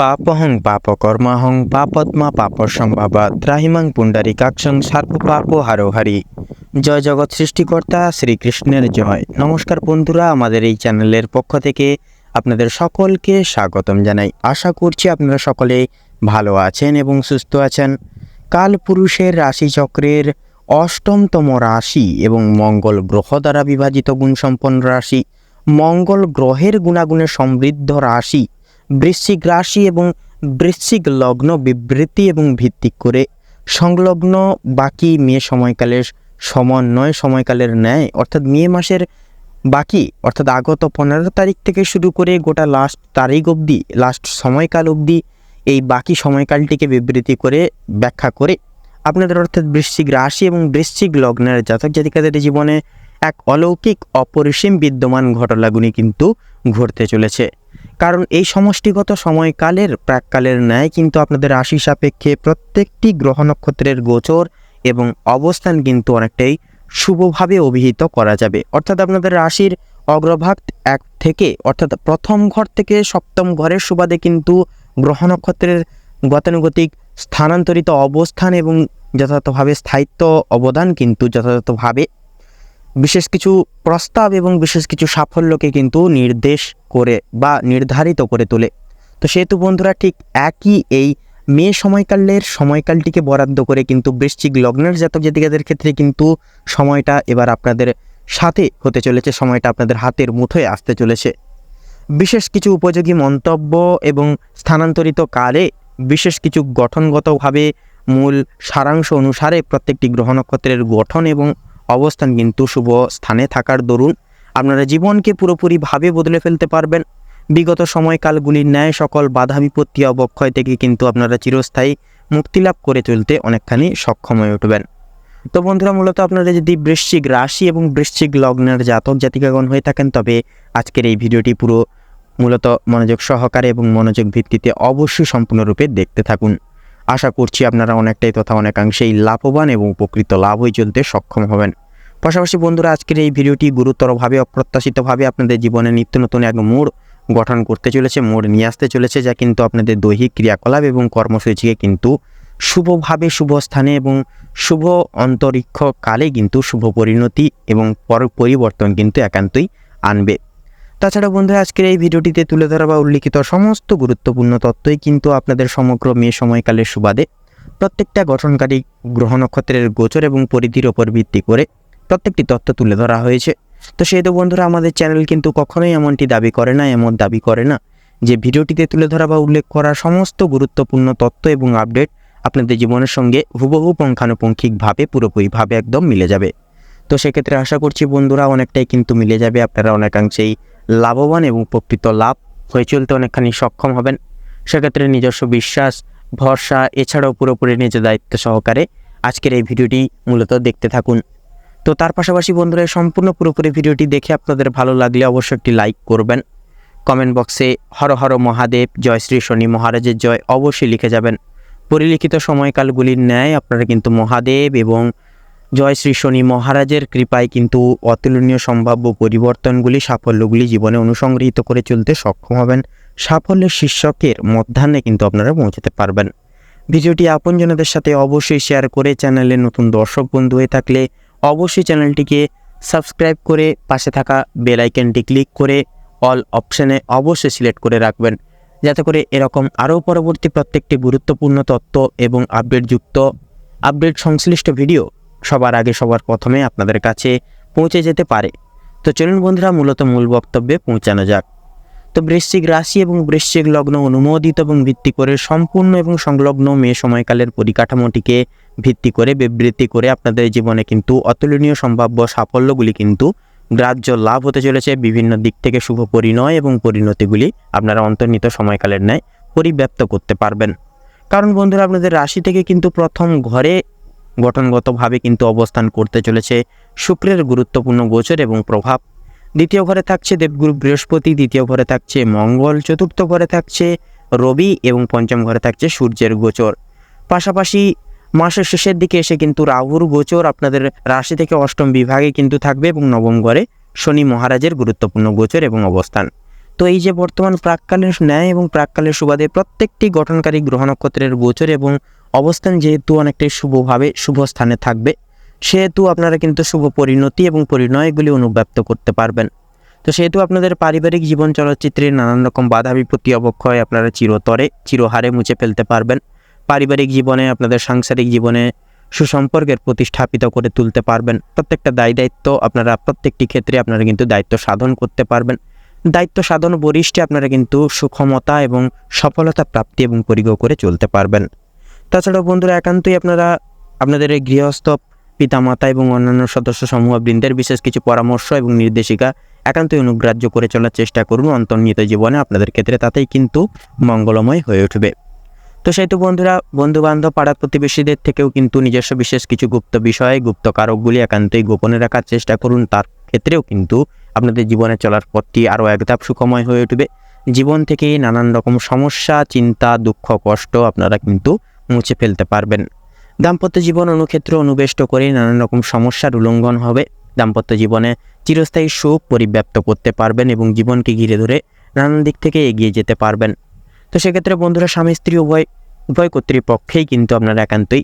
পাপহং পাপকর্মাহং পাপত্মা পাপ সম্ভাবা ত্রাহিমাং পুণ্ডরিকাক্ষং সার্প পাপ হারোহারি জয় জগৎ সৃষ্টিকর্তা শ্রীকৃষ্ণের জয়। নমস্কার বন্ধুরা, আমাদের এই চ্যানেলের পক্ষ থেকে আপনাদের সকলকে স্বাগতম জানাই। আশা করছি আপনারা সকলে ভালো আছেন এবং সুস্থ আছেন। কাল পুরুষের রাশিচক্রের অষ্টমতম রাশি এবং মঙ্গল গ্রহ দ্বারা বিভাজিত গুণসম্পন্ন রাশি। মঙ্গল গ্রহের গুণাগুণে সমৃদ্ধ রাশি। বৃশ্চিক রাশি এবং বৃশ্চিক লগ্ন বিবৃতি এবং ভিত্তিক করে সংলগ্ন বাকি মে সময়কালের সমন্বয়, সময়কালের ন্যায়, অর্থাৎ মে মাসের বাকি, অর্থাৎ আগত পনেরো তারিখ থেকে শুরু করে গোটা লাস্ট তারিখ অবধি লাস্ট সময়কাল অবধি এই বাকি সময়কালটিকে বিবৃতি করে ব্যাখ্যা করে আপনাদের অর্থাৎ বৃশ্চিক রাশি এবং বৃশ্চিক লগ্নের জাতক জাতিকাদের জীবনে এক অলৌকিক, অপরিসীম বিদ্যমান ঘটনাগুলি কিন্তু ঘটতে চলেছে। কারণ এই সমষ্টিগত সময়কালের প্রাককালের ন্যায় কিন্তু আপনাদের রাশি সাপেক্ষে প্রত্যেকটি গ্রহ নক্ষত্রের গোচর এবং অবস্থান কিন্তু অনেকটাই শুভভাবে অভিহিত করা যাবে। অর্থাৎ আপনাদের রাশির অগ্রভাগ এক থেকে, অর্থাৎ প্রথম ঘর থেকে সপ্তম ঘরের সুবাদে কিন্তু গ্রহ নক্ষত্রের গতানুগতিক স্থানান্তরিত অবস্থান এবং যথাযথভাবে স্থায়িত্ব অবদান কিন্তু যথাযথভাবে বিশেষ কিছু প্রস্তাব এবং বিশেষ কিছু সাফল্যকে কিন্তু নির্দেশ করে বা নির্ধারিত করে তোলে। তো সেহেতু বন্ধুরা ঠিক একই এই মে সময়কালের সময়কালটিকে বরাদ্দ করে কিন্তু বৃশ্চিক লগ্নের জাতক জাতিকাদের ক্ষেত্রে কিন্তু সময়টা এবার আপনাদের সাথে হতে চলেছে, সময়টা আপনাদের হাতের মুঠোয় আসতে চলেছে। বিশেষ কিছু উপযোগী মন্তব্য এবং স্থানান্তরিত কালে বিশেষ কিছু গঠনগতভাবে মূল সারাংশ অনুসারে প্রত্যেকটি গ্রহ নক্ষত্রের গঠন এবং অবস্থান কিন্তু শুভ স্থানে থাকার দরুন আপনারা জীবনকে পুরোপুরিভাবে বদলে ফেলতে পারবেন। বিগত সময়কালগুলির ন্যায় সকল বাধা বিপত্তি অবক্ষয় থেকে কিন্তু আপনারা চিরস্থায়ী মুক্তিলাভ করে চলতে অনেকখানি সক্ষম হয়ে উঠবেন। তো বন্ধুরা, মূলত আপনারা যদি বৃশ্চিক রাশি এবং বৃশ্চিক লগ্নের জাতক জাতিকাগণ হয়ে থাকেন, তবে আজকের এই ভিডিওটি পুরো মূলত মনোযোগ সহকারে এবং মনোযোগ ভিত্তিতে অবশ্যই সম্পূর্ণরূপে দেখতে থাকুন। আশা করছি আপনারা অনেকটাই তথা অনেকাংশেই লাভবান এবং উপকৃত লাভ হয়ে চলতে সক্ষম হবেন। পাশাপাশি বন্ধুরা, আজকের এই ভিডিওটি গুরুতরভাবে, অপ্রত্যাশিতভাবে আপনাদের জীবনে নিত্য নতুন এক মোড় গঠন করতে চলেছে, মোড় নিয়ে আসতে চলেছে, যা কিন্তু আপনাদের দৈহিক ক্রিয়াকলাপ এবং কর্মসূচিকে কিন্তু শুভভাবে, শুভ স্থানে এবং শুভ অন্তরিক্ষ কালে কিন্তু শুভ পরিণতি এবং পর পরিবর্তন কিন্তু একান্তই আনবে। তাছাড়া বন্ধুরা, আজকের এই ভিডিওটিতে তুলে ধরা বা উল্লিখিত সমস্ত গুরুত্বপূর্ণ তথ্যই কিন্তু আপনাদের সমগ্র মেয়ে সময়কালের সুবাদে প্রত্যেকটা গঠনকারী গ্রহ নক্ষত্রের গোচর এবং পরিধির ওপর ভিত্তি করে প্রত্যেকটি তথ্য তুলে ধরা হয়েছে। তো সেই তো বন্ধুরা, আমাদের চ্যানেল কিন্তু কখনোই এমনটি দাবি করে না, এমন দাবি করে না যে ভিডিওটিতে তুলে ধরা বা উল্লেখ করা সমস্ত গুরুত্বপূর্ণ তথ্য এবং আপডেট আপনাদের জীবনের সঙ্গে হুবহু পুঙ্খানুপুঙ্খিকভাবে, পুরোপুরিভাবে একদম মিলে যাবে। তো সেক্ষেত্রে আশা করছি বন্ধুরা, অনেকটাই কিন্তু মিলে যাবে। আপনারা অনেকাংশেই লাভবান এবং উপকৃত লাভ হয়ে চলতে অনেকখানি সক্ষম হবেন। সেক্ষেত্রে নিজস্ব বিশ্বাস, ভরসা, এছাড়াও পুরোপুরি নিজ দায়িত্ব সহকারে আজকের এই ভিডিওটি মূলত দেখতে থাকুন। তো তার পাশাপাশি বন্ধুরা, সম্পূর্ণ পুরোপুরি ভিডিওটি দেখে আপনাদের ভালো লাগলে অবশ্যই একটি লাইক করবেন। কমেন্ট বক্সে হর হর মহাদেব, জয় শ্রী শনি মহারাজের জয় অবশ্যই লিখে যাবেন। পরিলিখিত সময়কালগুলির ন্যায় আপনারা কিন্তু মহাদেব এবং জয় শ্রী শনি মহারাজের কৃপায় কিন্তু অতুলনীয় সম্ভাব্য পরিবর্তনগুলি সাফল্যগুলি জীবনে অনুসংগৃহীত করে চলতে সক্ষম হবেন। সাফল্যের শীর্ষকের মধ্যাহ্নে কিন্তু আপনারা পৌঁছাতে পারবেন। ভিডিওটি আপনজনদের সাথে অবশ্যই শেয়ার করে চ্যানেলে নতুন দর্শক বন্ধু হয়ে থাকলে অবশ্যই চ্যানেলটিকে সাবস্ক্রাইব করে পাশে থাকা বেল আইকনটি ক্লিক করে অল অপশানে অবশ্যই সিলেক্ট করে রাখবেন। যাতে করে এরকম আরও পরবর্তী প্রত্যেকটি গুরুত্বপূর্ণ তথ্য এবং আপডেটযুক্ত, আপডেট সংশ্লিষ্ট ভিডিও সবার আগে, সবার প্রথমে আপনাদের কাছে পৌঁছে যেতে পারে। তো চলুন বন্ধুরা, মূলত মূল বক্তব্যে পৌঁছানো যাক। তো বৃশ্চিক রাশি এবং বৃশ্চিক লগ্ন অনুমোদিত এবং ভিত্তি করে সম্পূর্ণ এবং সংলগ্ন মে সময়কালের পরিকাঠামোটিকে ভিত্তি করে, বিবৃতি করে আপনাদের জীবনে কিন্তু অতুলনীয় সম্ভাব্য সাফল্যগুলি কিন্তু গ্রাহ্য লাভ হতে চলেছে। বিভিন্ন দিক থেকে শুভ পরিণয় এবং পরিণতিগুলি আপনারা অন্তর্নিহিত সময়কালের ন্যায় পরিব্যাপ্ত করতে পারবেন। কারণ বন্ধুরা, আপনাদের রাশি থেকে কিন্তু প্রথম ঘরে গঠনগতভাবে কিন্তু অবস্থান করতে চলেছে শুক্রের গুরুত্বপূর্ণ গোচর এবং প্রভাব। দ্বিতীয় ঘরে থাকছে দেবগুরু বৃহস্পতি, দ্বিতীয় ঘরে থাকছে মঙ্গল, চতুর্থ ঘরে থাকছে রবি এবং পঞ্চম ঘরে থাকছে সূর্যের গোচর। পাশাপাশি মাসের শেষের দিকে এসে কিন্তু রাহুর গোচর আপনাদের রাশি থেকে অষ্টম বিভাগে কিন্তু থাকবে এবং নবম ঘরে শনি মহারাজের গুরুত্বপূর্ণ গোচর এবং অবস্থান। তো এই যে বর্তমান প্রাককালের ন্যায় এবং প্রাককালের সুবাদে প্রত্যেকটি গঠনকারী গ্রহ নক্ষত্রের গোচর এবং অবস্থান যেহেতু অনেকটাই শুভভাবে শুভ স্থানে থাকবে, সেহেতু আপনারা কিন্তু শুভ পরিণতি এবং পরিণয়গুলি অনুব্যাপ্ত করতে পারবেন। তো সেহেতু আপনাদের পারিবারিক জীবন চলচ্চিত্রে নানান রকম বাধা, বিপত্তি, অবক্ষয় আপনারা চিরতরে, চিরহারে মুছে ফেলতে পারবেন। পারিবারিক জীবনে আপনাদের সাংসারিক জীবনে সুসম্পর্কের প্রতিষ্ঠাপিত করে তুলতে পারবেন। প্রত্যেকটা দায় দায়িত্ব আপনারা, প্রত্যেকটি ক্ষেত্রে আপনারা কিন্তু দায়িত্ব সাধন করতে পারবেন। দায়িত্ব সাধন বরিষ্ঠে আপনারা কিন্তু সুক্ষমতা এবং সফলতা, প্রাপ্তি এবং পরিগ্রহ করে চলতে পারবেন। তাছাড়াও বন্ধুরা, একান্তই আপনারা আপনাদের এই গৃহস্থ পিতামাতা এবং অন্যান্য সদস্য সমূহ বৃন্দের বিশেষ কিছু পরামর্শ এবং নির্দেশিকা একান্তই অনুগ্রাহ্য করে চলার চেষ্টা করুন। অন্তর্নিহিত জীবনে আপনাদের ক্ষেত্রে তাতেই কিন্তু মঙ্গলময় হয়ে উঠবে। তো সেহেতু বন্ধুরা বন্ধু বান্ধব পাড়া প্রতিবেশীদের থেকেও কিন্তু নিজস্ব বিশেষ কিছু গুপ্ত বিষয়, গুপ্ত কারকগুলি একান্তই গোপনে রাখার চেষ্টা করুন। তার ক্ষেত্রেও কিন্তু আপনাদের জীবনে চলার পথটি আরও একধাপ সুখময় হয়ে উঠবে। জীবন থেকে নানান রকম সমস্যা, চিন্তা, দুঃখ, কষ্ট আপনারা কিন্তু মুছে ফেলতে পারবেন। দাম্পত্য জীবন অনুক্ষেত্র অনুবেষ্ট করে নানান রকম সমস্যার উল্লঙ্ঘন হবে। দাম্পত্য জীবনে চিরস্থায়ী সুখ পরিব্যাপ্ত করতে পারবেন এবং জীবনকে ঘিরে ধরে নানান দিক থেকে এগিয়ে যেতে পারবেন। তো সেক্ষেত্রে বন্ধুরা, স্বামী, স্ত্রী, উভয় উভয় কর্তৃপক্ষেই কিন্তু আপনারা একান্তই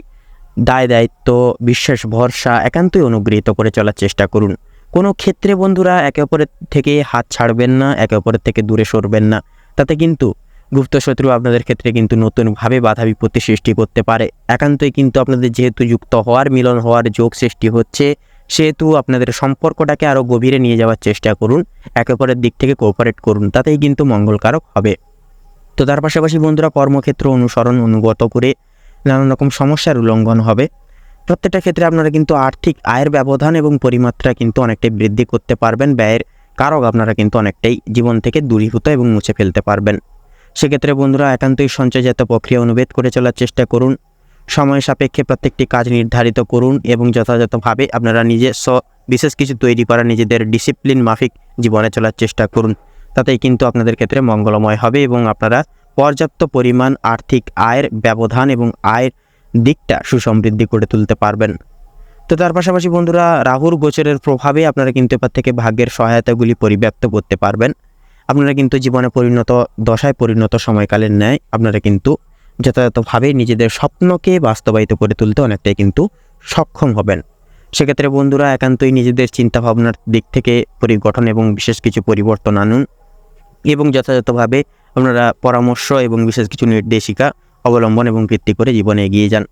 দায়, দায়িত্ব, বিশ্বাস, ভরসা একান্তই অনুগৃহীত করে চলার চেষ্টা করুন। কোনো ক্ষেত্রে বন্ধুরা একে অপরের থেকে হাত ছাড়বেন না, একে অপরের থেকে দূরে সরবেন না। তাতে কিন্তু গুপ্ত শত্রু আপনাদের ক্ষেত্রে কিন্তু নতুনভাবে বাধা বিপত্তি সৃষ্টি করতে পারে। একান্তই কিন্তু আপনাদের যেহেতু যুক্ত হওয়ার, মিলন হওয়ার যোগ সৃষ্টি হচ্ছে, সেহেতু আপনাদের সম্পর্কটাকে আরও গভীরে নিয়ে যাওয়ার চেষ্টা করুন একে অপরের দিক থেকে কোঅপারেট করুন, তাতেই কিন্তু মঙ্গলকারক হবে। তো তার পাশাপাশি বন্ধুরা, কর্মক্ষেত্র অনুসরণ অনুগত করে নানান রকম সমস্যার উল্লঙ্ঘন হবে। প্রত্যেকটা ক্ষেত্রে আপনারা কিন্তু আর্থিক আয়ের ব্যবধান এবং পরিমাত্রা কিন্তু অনেকটাই বৃদ্ধি করতে পারবেন, ব্যয়ের কারক আপনারা কিন্তু অনেকটাই জীবন থেকে দূরীভূত এবং মুছে ফেলতে পারবেন। সেক্ষেত্রে বন্ধুরা একান্তই সঞ্চয়জাত প্রক্রিয়া অনুভেদ করে চলার চেষ্টা করুন। সময় সাপেক্ষে প্রত্যেকটি কাজ নির্ধারিত করুন এবং যথাযথভাবে আপনারা নিজস্ব বিশেষ কিছু তৈরি করা নিজেদের ডিসিপ্লিন মাফিক জীবনে চলার চেষ্টা করুন। তাতেই কিন্তু আপনাদের ক্ষেত্রে মঙ্গলময় হবে এবং আপনারা পর্যাপ্ত পরিমাণ আর্থিক আয়ের ব্যবধান এবং আয়ের দিকটা সুসমৃদ্ধি করে তুলতে পারবেন। তো তার পাশাপাশি বন্ধুরা রাহুর গোচরের প্রভাবে আপনারা কিন্তু এবার থেকে ভাগ্যের সহায়তাগুলি পরিব্যাপ্ত করতে পারবেন। আপনারা কিন্তু জীবনে পরিণত, দশায় পরিণত সময়কালের ন্যায় আপনারা কিন্তু যথাযথভাবে নিজেদের স্বপ্নকে বাস্তবায়িত করে তুলতে অনেকটাই কিন্তু সক্ষম হবেন। সেক্ষেত্রে বন্ধুরা, একান্তই নিজেদের চিন্তাভাবনার দিক থেকে পরিগঠন এবং বিশেষ কিছু পরিবর্তন আনুন এবং যথাযথভাবে আপনারা পরামর্শ এবং বিশেষ কিছু নির্দেশিকা অবলম্বন এবং ভিত্তি করে জীবনে এগিয়ে যান।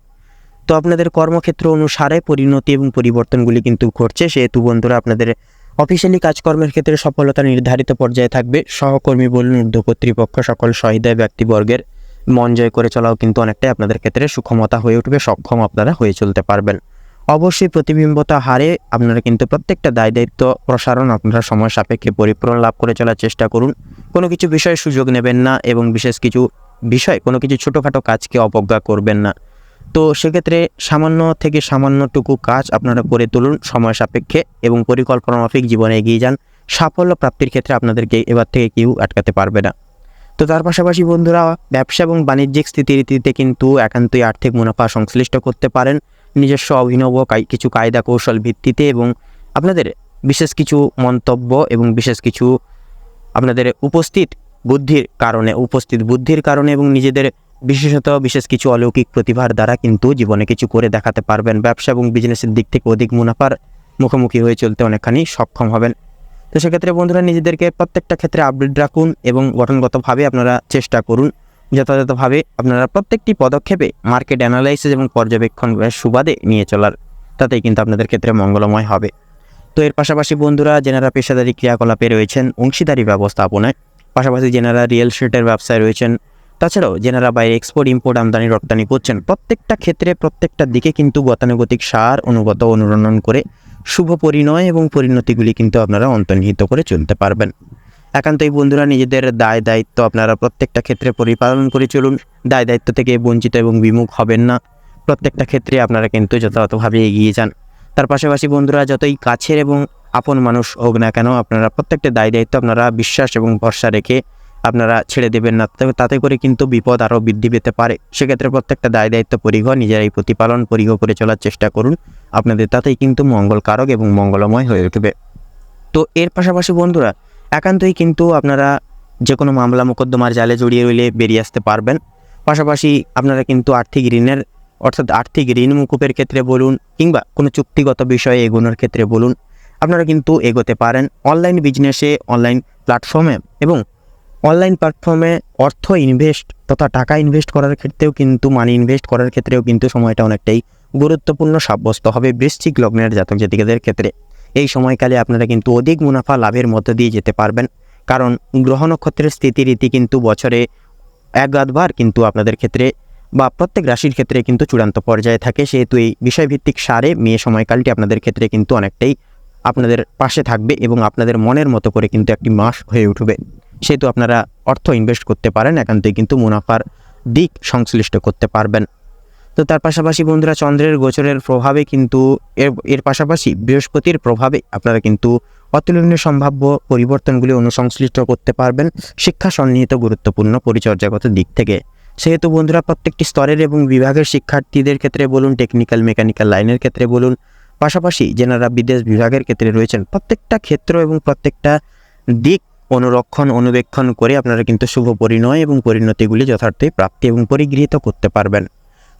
তো আপনাদের কর্মক্ষেত্র অনুসারে পরিণতি এবং পরিবর্তনগুলি কিন্তু ঘটছে। সেহেতু বন্ধুরা, আপনাদের অফিসিয়ালি কাজকর্মের ক্ষেত্রে সফলতা নির্ধারিত পর্যায়ে থাকবে। সহকর্মী বলুন ঊর্ধ্ব কর্তৃপক্ষ সকল সহিদায় ব্যক্তিবর্গের মন জয় করে চলাও কিন্তু অনেকটাই আপনাদের ক্ষেত্রে সুক্ষমতা হয়ে উঠবে, সক্ষম আপনারা হয়ে চলতে পারবেন। অবশ্যই প্রতিবিম্বতা হারে আপনারা কিন্তু প্রত্যেকটা দায় দায়িত্ব প্রসারণ আপনারা সময় সাপেক্ষে পরিপূরণ লাভ করে চলার চেষ্টা করুন। কোনো কিছু বিষয়ে সুযোগ নেবেন না এবং বিশেষ কিছু বিষয় কোনো কিছু ছোটোখাটো কাজকে অবজ্ঞা করবেন না। তো সেক্ষেত্রে সামান্য থেকে সামান্যটুকু কাজ আপনারা করে তুলুন সময় সাপেক্ষে এবং পরিকল্পনা মাফিক জীবনে এগিয়ে যান। সাফল্য প্রাপ্তির ক্ষেত্রে আপনাদেরকে এবার থেকে কেউ আটকাতে পারবে না। তো তার পাশাপাশি বন্ধুরা, ব্যবসা এবং বাণিজ্যিক স্থিতিরীতিতে কিন্তু একান্তই আর্থিক মুনাফা সংশ্লিষ্ট করতে পারেন। নিজস্ব অভিনব কিছু কায়দা কৌশল ভিত্তিতে এবং আপনাদের বিশেষ কিছু মন্তব্য এবং বিশেষ কিছু আপনাদের উপস্থিত বুদ্ধির কারণে, উপস্থিত বুদ্ধির কারণে এবং নিজেদের বিশেষত বিশেষ কিছু অলৌকিক প্রতিভার দ্বারা কিন্তু জীবনে কিছু করে দেখাতে পারবেন। ব্যবসা এবং বিজনেসের দিক থেকে অধিক মুনাফার মুখোমুখি হয়ে চলতে অনেকখানি সক্ষম হবেন। তো সেক্ষেত্রে বন্ধুরা, নিজেদেরকে প্রত্যেকটা ক্ষেত্রে আপডেট রাখুন এবং গঠনগতভাবে আপনারা চেষ্টা করুন। যথাযথভাবে আপনারা প্রত্যেকটি পদক্ষেপে মার্কেট অ্যানালাইসিস এবং পর্যবেক্ষণের সুবাদে নিয়ে চলার। তাতেই কিন্তু আপনাদের ক্ষেত্রে মঙ্গলময় হবে। তো এর পাশাপাশি বন্ধুরা যেনারা পেশাদারি ক্রিয়াকলাপে রয়েছেন অংশীদারি ব্যবস্থাপনায়। পাশাপাশি যেনারা রিয়েল স্টেটের ব্যবসায় রয়েছেন। তাছাড়াও যেনারা বাইরে এক্সপোর্ট ইম্পোর্ট আমদানি, রপ্তানি করছেন। প্রত্যেকটা ক্ষেত্রে, প্রত্যেকটা দিকে কিন্তু গতানুগতিক সার অনুগত অনুরণন করে শুভ পরিণয় এবং পরিণতিগুলি কিন্তু আপনারা অন্তর্নিহিত করে চলতে পারবেন। একান্তই বন্ধুরা, নিজেদের দায় দায়িত্ব আপনারা প্রত্যেকটা ক্ষেত্রে পরিপালন করে চলুন। দায় দায়িত্ব থেকে বঞ্চিত এবং বিমুখ হবেন না। প্রত্যেকটা ক্ষেত্রে আপনারা কিন্তু যথাযথভাবে এগিয়ে যান। তার পাশাপাশি বন্ধুরা, যতই কাছের এবং আপন মানুষ হোক না কেন, আপনারা প্রত্যেকটা দায় দায়িত্ব আপনারা বিশ্বাস এবং ভরসা রেখে আপনারা ছেড়ে দেবেন না। তাতে করে কিন্তু বিপদ আরও বৃদ্ধি পেতে পারে। সেক্ষেত্রে প্রত্যেকটা দায় দায়িত্ব পরিঘ নিজেরাই প্রতিপালন পরিঘ করে চলার চেষ্টা করুন। আপনাদের তাতেই কিন্তু মঙ্গলকারক এবং মঙ্গলময় হয়ে উঠবে। তো এর পাশাপাশি বন্ধুরা, একান্তই কিন্তু আপনারা যে কোনো মামলা, মোকদ্দমার জালে জড়িয়ে রইলে বেরিয়ে আসতে পারবেন। পাশাপাশি আপনারা কিন্তু আর্থিক ঋণের, অর্থাৎ আর্থিক ঋণ মুকুপের ক্ষেত্রে বলুন কিংবা কোনো চুক্তিগত বিষয়ে এগোনোর ক্ষেত্রে বলুন, আপনারা কিন্তু এগোতে পারেন। অনলাইন বিজনেসে, অনলাইন প্ল্যাটফর্মে এবং অনলাইন প্ল্যাটফর্মে অর্থ ইনভেস্ট তথা টাকা ইনভেস্ট করার ক্ষেত্রেও কিন্তু মানি ইনভেস্ট করার ক্ষেত্রেও কিন্তু সময়টা অনেকটাই গুরুত্বপূর্ণ, সাব্যস্ত হবে বৃশ্চিক লগ্নের জাতক জাতিকাদের ক্ষেত্রে। এই সময়কালে আপনারা কিন্তু অধিক মুনাফা লাভের মধ্য দিয়ে যেতে পারবেন। কারণ গ্রহ নক্ষত্রের স্থিতিরীতি কিন্তু বছরে এক আধবার কিন্তু আপনাদের ক্ষেত্রে বা প্রত্যেক রাশির ক্ষেত্রে কিন্তু চূড়ান্ত পর্যায়ে থাকে। সেহেতু এই বিষয়ভিত্তিক সারে মেয়ে সময়কালটি আপনাদের ক্ষেত্রে কিন্তু অনেকটাই আপনাদের পাশে থাকবে এবং আপনাদের মনের মতো করে কিন্তু একটি মাস হয়ে উঠবে। সেহেতু আপনারা অর্থ ইনভেস্ট করতে পারেন একান্তই কিন্তু মুনাফার দিক সংশ্লিষ্ট করতে পারবেন। তো তার পাশাপাশি বন্ধুরা, চন্দ্রের গোচরের প্রভাবে কিন্তু এর এর পাশাপাশি বৃহস্পতির প্রভাবে আপনারা কিন্তু অতুলনীয় সম্ভাব্য পরিবর্তনগুলি অনুসংশ্লিষ্ট করতে পারবেন। শিক্ষা সন্নিহিত গুরুত্বপূর্ণ পরিচর্যাগত দিক থেকে। সেহেতু বন্ধুরা, প্রত্যেকটি স্তরের এবং বিভাগের শিক্ষার্থীদের ক্ষেত্রে বলুন টেকনিক্যাল মেকানিক্যাল লাইনের ক্ষেত্রে বলুন, পাশাপাশি যেনারা বিদেশ বিভাগের ক্ষেত্রে রয়েছেন প্রত্যেকটা ক্ষেত্র এবং প্রত্যেকটা দিক অনুরক্ষণ, অনুবেক্ষণ করে আপনারা কিন্তু শুভ পরিণয় এবং পরিণতিগুলি যথার্থই প্রাপ্তি এবং পরিগৃহীত করতে পারবেন।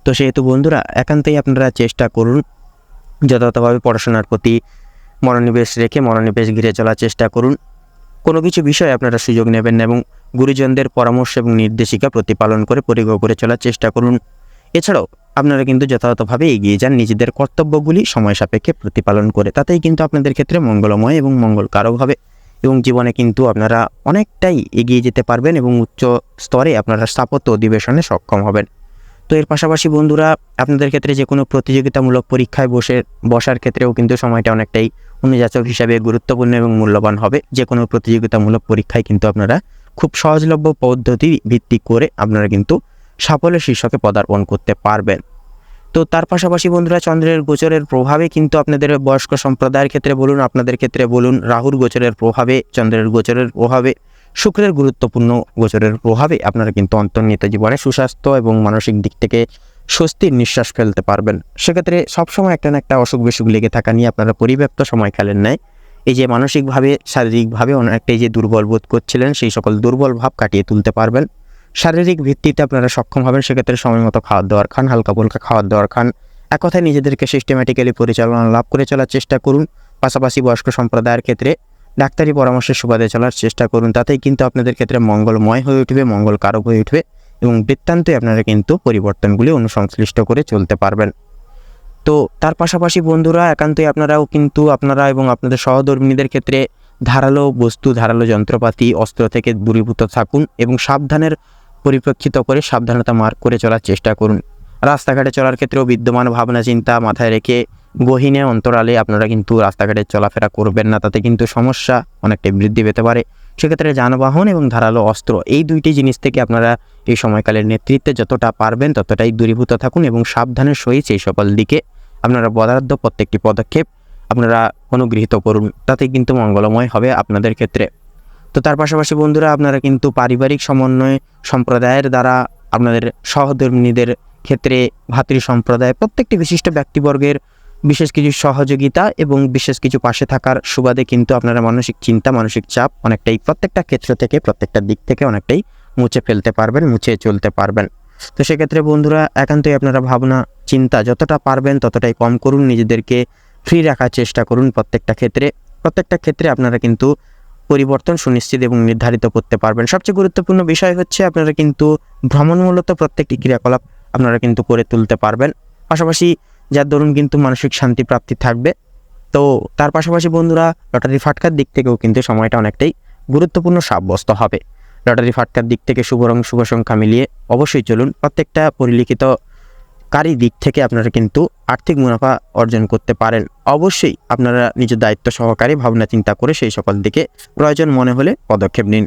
তো সেহেতু বন্ধুরা, একান্তই আপনারা চেষ্টা করুন যথাযথভাবে পড়াশোনার প্রতি মনোনিবেশ রেখে মনোনিবেশ ঘিরে চলার চেষ্টা করুন। কোনো কিছু বিষয়ে আপনারা সুযোগ নেবেন এবং গুরুজনদের পরামর্শ এবং নির্দেশিকা প্রতিপালন করে পরিগ্রহ করে চলার চেষ্টা করুন। এছাড়াও আপনারা কিন্তু যথাযথভাবে এগিয়ে যান, নিজেদের কর্তব্যগুলি সময় সাপেক্ষে প্রতিপালন করে। তাতেই কিন্তু আপনাদের ক্ষেত্রে মঙ্গলময় এবং মঙ্গলকারক হবে। এবং জীবনে কিন্তু আপনারা অনেকটাই এগিয়ে যেতে পারবেন এবং উচ্চ স্তরে আপনারা স্থাপত্য অধিবেশনে সক্ষম হবেন। তো এর পাশাপাশি বন্ধুরা, আপনাদের ক্ষেত্রে যে কোনো প্রতিযোগিতামূলক পরীক্ষায় বসে, বসার ক্ষেত্রেও কিন্তু সময়টা অনেকটাই অনুযাচক হিসাবে গুরুত্বপূর্ণ এবং মূল্যবান হবে। যে কোনো প্রতিযোগিতামূলক পরীক্ষায় কিন্তু আপনারা খুব সহজলভ্য পদ্ধতি ভিত্তিক করে আপনারা কিন্তু সাফল্যের শীর্ষকে পদার্পণ করতে পারবেন। তো তার পাশাপাশি বন্ধুরা চন্দ্রের গোচরের প্রভাবে কিন্তু আপনাদের বয়স্ক সম্প্রদায়ের ক্ষেত্রে বলুন, আপনাদের ক্ষেত্রে বলুন, রাহুর গোচরের প্রভাবে, চন্দ্রের গোচরের প্রভাবে, শুক্রের গুরুত্বপূর্ণ গোচরের প্রভাবে আপনারা কিন্তু অন্তর্নিহিত জীবনে সুস্বাস্থ্য এবং মানসিক দিক থেকে স্বস্তির নিঃশ্বাস ফেলতে পারবেন। সেক্ষেত্রে সবসময় একটা না একটা অসুখ বিসুখ লেগে থাকা নিয়ে আপনারা পরিব্যাপ্ত সময় খেলেন নাই। এই যে মানসিকভাবে, শারীরিকভাবে অনেকটাই যে দুর্বল বোধ করছিলেন, সেই সকল দুর্বল ভাব কাটিয়ে তুলতে পারবেন। শারীরিক ভিত্তিতে আপনারা সক্ষম হবেন, সেক্ষেত্রে সময় মতো খাওয়ার দাওয়ার খান, হালকা ফুলকা খাওয়ার দাওয়ার খান। এক কথায় নিজেদেরকে সিস্টেম্যাটিক্যালি পরিচালনা লাভ করে চলার চেষ্টা করুন। পাশাপাশি বয়স্ক সম্প্রদায়ের ক্ষেত্রে ডাক্তারি পরামর্শের সুবাদে চলার চেষ্টা করুন। তাতেই কিন্তু আপনাদের ক্ষেত্রে মঙ্গলময় হয়ে উঠবে মঙ্গল কারক হয়ে উঠবে এবং বৃত্তান্তে আপনারা কিন্তু পরিবর্তনগুলি অনুসংশ্লিষ্ট করে চলতে পারবেন। তো তার পাশাপাশি বন্ধুরা, একান্তই আপনারাও কিন্তু আপনারা এবং আপনাদের সহধর্মিনীদের ক্ষেত্রে ধারালো বস্তু, ধারালো যন্ত্রপাতি, অস্ত্র থেকে দূরীভূত থাকুন এবং সাবধানের পরিপ্রেক্ষিত করে সাবধানতা মার্ক করে চলার চেষ্টা করুন। রাস্তাঘাটে চলার ক্ষেত্রেও বিদ্যমান ভাবনা, চিন্তা মাথায় রেখে গহীনে অন্তরালে আপনারা কিন্তু রাস্তাঘাটে চলাফেরা করবেন না, তাতে কিন্তু সমস্যা অনেকটাই বৃদ্ধি পেতে পারে। সেক্ষেত্রে যানবাহন এবং ধারালো অস্ত্র, এই দুইটি জিনিস থেকে আপনারা এই সময়কালের নেতৃত্বে যতটা পারবেন ততটাই দূরীভূত থাকুন এবং সাবধানের সহিত সেই সকল দিকে আপনারা বদার্থ প্রত্যেকটি পদক্ষেপ আপনারা অনুগৃহীত করুন। তাতে কিন্তু মঙ্গলময় হবে আপনাদের ক্ষেত্রে। তো তার পাশাপাশি বন্ধুরা আপনারা কিন্তু পারিবারিক সমন্বয় সম্প্রদায়ের দ্বারা আপনাদের সহধর্মিনীদের ক্ষেত্রে ভাতৃ সম্প্রদায় প্রত্যেকটি বিশিষ্ট ব্যক্তিবর্গের বিশেষ কিছু সহযোগিতা এবং বিশেষ কিছু পাশে থাকার সুবাদে কিন্তু আপনারা মানসিক চিন্তা, মানসিক চাপ অনেকটাই প্রত্যেকটা ক্ষেত্র থেকে, প্রত্যেকটা দিক থেকে অনেকটাই মুছে ফেলতে পারবেন, মুছে চলতে পারবেন। তো সেক্ষেত্রে বন্ধুরা একান্তই আপনারা ভাবনা, চিন্তা যতটা পারবেন ততটাই কম করুন, নিজেদেরকে ফ্রি রাখার চেষ্টা করুন প্রত্যেকটা ক্ষেত্রে। প্রত্যেকটা ক্ষেত্রে আপনারা কিন্তু পরিবর্তন সুনিশ্চিত এবং নির্ধারিত করতে পারবেন। সবচেয়ে গুরুত্বপূর্ণ বিষয় হচ্ছে আপনারা কিন্তু ভ্রমণমূলত প্রত্যেকটি ক্রিয়াকলাপ আপনারা কিন্তু করে তুলতে পারবেন। পাশাপাশি যার দরুন কিন্তু মানসিক শান্তি প্রাপ্তি থাকবে। তো তার পাশাপাশি বন্ধুরা লটারি ফাটকার দিক থেকেও কিন্তু সময়টা অনেকটাই গুরুত্বপূর্ণ সাব্যস্ত হবে। লটারি ফাটকার দিক থেকে শুভ রং, শুভ সংখ্যা মিলিয়ে অবশ্যই চলুন প্রত্যেকটা পরিলিখিত কারি দিক থেকে আপনারা কিন্তু আর্থিক মুনাফা অর্জন করতে পারেন। অবশ্যই আপনারা নিজের দায়িত্ব সহকারে ভাবনা চিন্তা করে সেই সকল দিকে প্রয়োজন মনে হলে পদক্ষেপ নিন।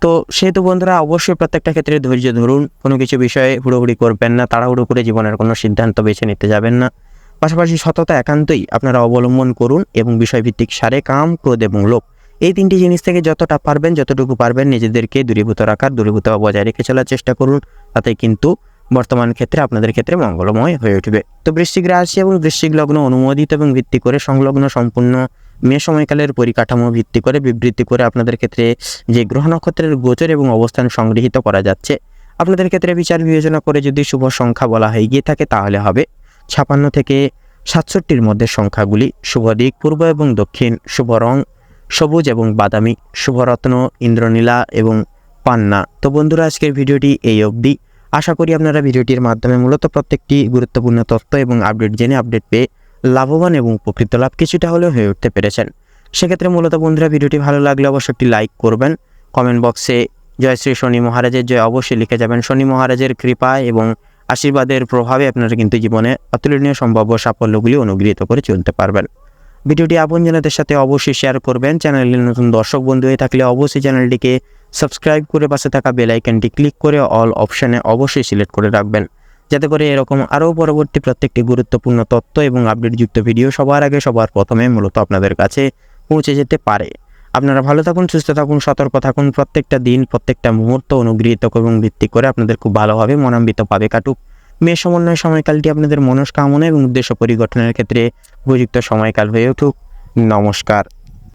তো সেহেতু বন্ধুরা, অবশ্যই প্রত্যেকটা ক্ষেত্রে ধৈর্য ধরুন, কোনো কিছু বিষয়ে হুড়োহুড়ি করবেন না, তাড়াহুড়ো করে জীবনের কোনো সিদ্ধান্ত বেছে নিতে যাবেন না। পাশাপাশি সততা একান্তই আপনারা অবলম্বন করুন এবং বিষয়ভিত্তিক সারে কাম, ক্রোধ এবং লোভ, এই তিনটি জিনিস থেকে যতটা পারবেন, যতটুকু পারবেন, নিজেদেরকে দূরীভূত রাখার, দূরীভূত বজায় রেখে চলার চেষ্টা করুন। তাতে কিন্তু বর্তমান ক্ষেত্রে আপনাদের ক্ষেত্রে মঙ্গলময় হয়ে উঠবে। তো বৃশ্চিক রাশি এবং বৃশ্চিক লগ্ন অনুমোদিত এবং ভিত্তি করে সংলগ্ন সম্পূর্ণ মে সময়কালের পরিকাঠামো ভিত্তি করে বিবৃতি করে আপনাদের ক্ষেত্রে যে গ্রহ নক্ষত্রের গোচর এবং অবস্থান সংগৃহীত করা যাচ্ছে। আপনাদের ক্ষেত্রে বিচার বিবেচনা করে যদি শুভ সংখ্যা বলা হয়ে গিয়ে থাকে তাহলে হবে ছাপান্ন থেকে সাতষট্টির মধ্যে সংখ্যাগুলি। শুভ দিক পূর্ব এবং দক্ষিণ, শুভ রং সবুজ এবং বাদামি শুভরত্ন ইন্দ্রনীলা এবং পান্না। তো বন্ধুরা, আজকের ভিডিওটি এই অবধি। আশা করি আপনারা ভিডিওটির মাধ্যমে মূলত প্রত্যেকটি গুরুত্বপূর্ণ তথ্য এবং আপডেট জেনে আপডেট পেয়ে লাভবান এবং উপকৃত লাভ কিছুটা হলেও হয়ে উঠতে পেরেছেন। সেক্ষেত্রে মূলত বন্ধুরা, ভিডিওটি ভালো লাগলে অবশ্যই একটি লাইক করবেন। কমেন্ট বক্সে জয় শ্রী শনি মহারাজের জয় অবশ্যই লিখে যাবেন। শনি মহারাজের কৃপা এবং আশীর্বাদের প্রভাবে আপনারা কিন্তু জীবনে অতুলনীয় সম্ভাব্য সাফল্যগুলি অনুগৃহীত করে চলতে পারবেন। ভিডিওটি আপনজনদের সাথে অবশ্যই শেয়ার করবেন। চ্যানেলের নতুন দর্শক বন্ধু হয়ে থাকলে অবশ্যই চ্যানেলটিকে সাবস্ক্রাইব করে পাশে থাকা বেল আইকনটি ক্লিক করে অল অপশানে অবশ্যই সিলেক্ট করে রাখবেন। যাতে করে এরকম আরও পরবর্তী প্রত্যেকটি গুরুত্বপূর্ণ তথ্য এবং আপডেটযুক্ত ভিডিও সবার আগে সবার প্রথমে মূলত আপনাদের কাছে পৌঁছে যেতে পারে। আপনারা ভালো থাকুন, সুস্থ থাকুন, সতর্ক থাকুন, প্রত্যেকটা দিন, প্রত্যেকটা মুহূর্ত অনুগৃহীত এবং ভিত্তি করে আপনাদের খুব ভালোভাবে মনান্বিতভাবে কাটুক। মেয়ে সমন্বয় সময়কালটি আপনাদের মনস্কামনা এবং উদ্দেশ্য পরিগঠনের ক্ষেত্রে উপযুক্ত সময়কাল হয়ে উঠুক। নমস্কার।